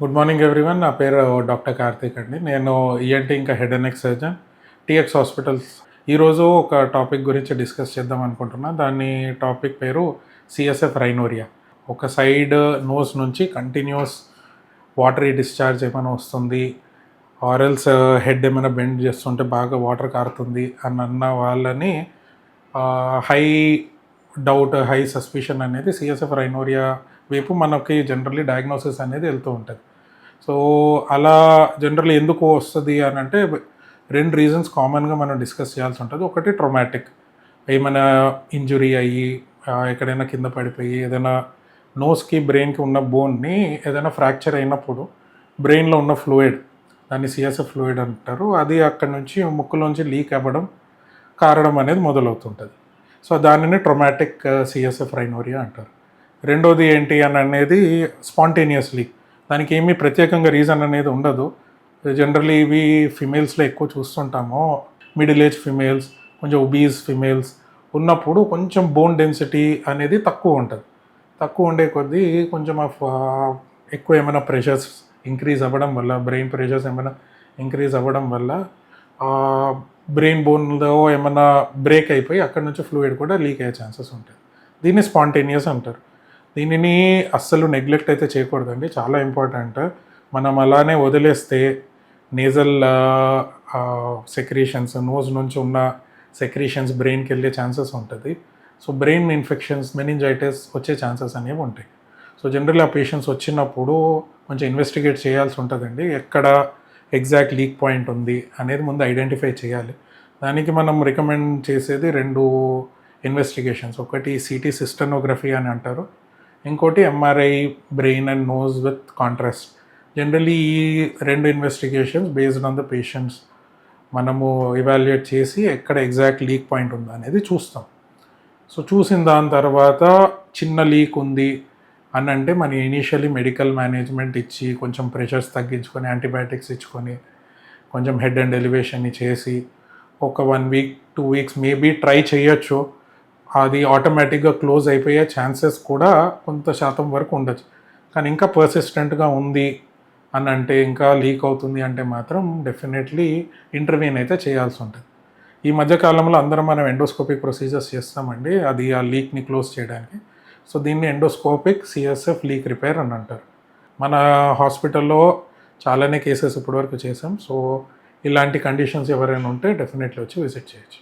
Good morning everyone నా పేరు doctor Karthik అండి. నేను ఈఎన్టీ ఇంకా head and neck surgeon TX hospitals ఈరోజు ఒక టాపిక్ గురించి డిస్కస్ చేద్దాం అనుకుంటున్నా. దాని టాపిక్ పేరు సిఎస్ఎఫ్ రైనోరియా. ఒక సైడ్ నోస్ నుంచి కంటిన్యూస్ వాటరీ డిశ్చార్జ్ ఏమైనా వస్తుంది ఆరల్స్ హెడ్ uh, ఏమైనా బెండ్ చేస్తుంటే బాగా వాటర్ కారుతుంది అని అన్న వాళ్ళని హై డౌట్ హై సస్పిషన్ అనేది సిఎస్ఎఫ్ రైనోరియా వైపు మనకి జనరల్లీ డయాగ్నోసిస్ అనేది వెళ్తూ ఉంటుంది. సో అలా జనరల్లీ ఎందుకు వస్తుంది అని అంటే రెండు రీజన్స్ కామన్గా మనం డిస్కస్ చేయాల్సి ఉంటుంది. ఒకటి ట్రొమాటిక్ ఏమైనా ఇంజురీ అయ్యి ఎక్కడైనా కింద పడిపోయి ఏదైనా నోస్కి బ్రెయిన్కి ఉన్న బోన్ని ఏదైనా ఫ్రాక్చర్ అయినప్పుడు బ్రెయిన్లో ఉన్న ఫ్లూయిడ్ దాన్ని సిఎస్ఎఫ్ ఫ్లూయిడ్ అంటారు అది అక్కడ నుంచి ముక్కులోంచి లీక్ అవ్వడం కారడం అనేది మొదలవుతుంటుంది. సో దానిని ట్రొమాటిక్ సిఎస్ఎఫ్ రైనోరియా అంటారు. రెండోది ఏంటి అని అనేది స్పాంటేనియస్ లీక్ దానికి ఏమీ ప్రత్యేకంగా రీజన్ అనేది ఉండదు. జనరలీ ఇవి ఫిమేల్స్లో ఎక్కువ చూస్తుంటాము. మిడిల్ ఏజ్ ఫిమేల్స్ కొంచెం ఒబీస్ ఫిమేల్స్ ఉన్నప్పుడు కొంచెం బోన్ డెన్సిటీ అనేది తక్కువ ఉంటుంది. తక్కువ ఉండే కొద్దీ కొంచెం ఎక్కువ ఏమైనా ప్రెషర్స్ ఇంక్రీజ్ అవ్వడం వల్ల బ్రెయిన్ ప్రెషర్స్ ఏమైనా ఇంక్రీజ్ అవ్వడం వల్ల బ్రెయిన్ బోన్లో ఏమైనా బ్రేక్ అయిపోయి అక్కడ నుంచి ఫ్లూయిడ్ కూడా లీక్ అయ్యే ఛాన్సెస్ ఉంటాయి. దీన్ని స్పాంటేనియస్ అంటారు. దీనిని అస్సలు నెగ్లెక్ట్ అయితే చేయకూడదండి. చాలా ఇంపార్టెంట్ మనం అలానే వదిలేస్తే నేజల్ సెక్రీషన్స్ నోజ్ నుంచి ఉన్న సెక్రీషన్స్ బ్రెయిన్కి వెళ్ళే ఛాన్సెస్ ఉంటుంది. సో బ్రెయిన్ ఇన్ఫెక్షన్స్ మెనింజైటిస్ వచ్చే ఛాన్సెస్ అనేవి ఉంటాయి. సో జనరల్ ఆ పేషెంట్స్ వచ్చినప్పుడు కొంచెం ఇన్వెస్టిగేట్ చేయాల్సి ఉంటుందండి. ఎక్కడ ఎగ్జాక్ట్ లీక్ పాయింట్ ఉంది అనేది ముందు ఐడెంటిఫై చేయాలి. దానికి మనం రికమెండ్ చేసేది రెండు ఇన్వెస్టిగేషన్స్ ఒకటి సిటీ సిస్టనోగ్రఫీ అని అంటారు. ఇంకోటి MRI brain and nose with contrast generally ఈ రెండు investigations based on the patients మనము ఇవాల్యుయేట్ చేసి ఎక్కడ ఎగ్జాక్ట్ లీక్ పాయింట్ ఉందా అనేది చూస్తాం. సో చూసిన దాని తర్వాత చిన్న లీక్ ఉంది అని అంటే మన ఇనీషియలీ మెడికల్ మేనేజ్మెంట్ ఇచ్చి కొంచెం ప్రెషర్స్ తగ్గించుకొని యాంటీబయాటిక్స్ ఇచ్చుకొని కొంచెం హెడ్ అండ్ ఎలివేషన్ని చేసి ఒక one week two weeks maybe try చేయొచ్చు. అది ఆటోమేటిక్గా క్లోజ్ అయిపోయే ఛాన్సెస్ కూడా కొంత శాతం వరకు ఉండొచ్చు. కానీ ఇంకా పర్సిస్టెంట్గా ఉంది అని అంటే ఇంకా లీక్ అవుతుంది అంటే మాత్రం డెఫినెట్లీ ఇంటర్వ్యూన్ అయితే చేయాల్సి ఉంటుంది. ఈ మధ్యకాలంలో అందరం మనం ఎండోస్కోపిక్ ప్రొసీజర్స్ చేస్తామండి. అది ఆ లీక్ని క్లోజ్ చేయడానికి. సో దీన్ని ఎండోస్కోపిక్ సిఎస్ఎఫ్ లీక్ రిపేర్ అని అంటారు. మన హాస్పిటల్లో చాలానే కేసెస్ ఇప్పటివరకు చేసాం సో ఇలాంటి కండిషన్స్ ఎవరైనా ఉంటే డెఫినెట్లీ వచ్చి విజిట్ చేయొచ్చు.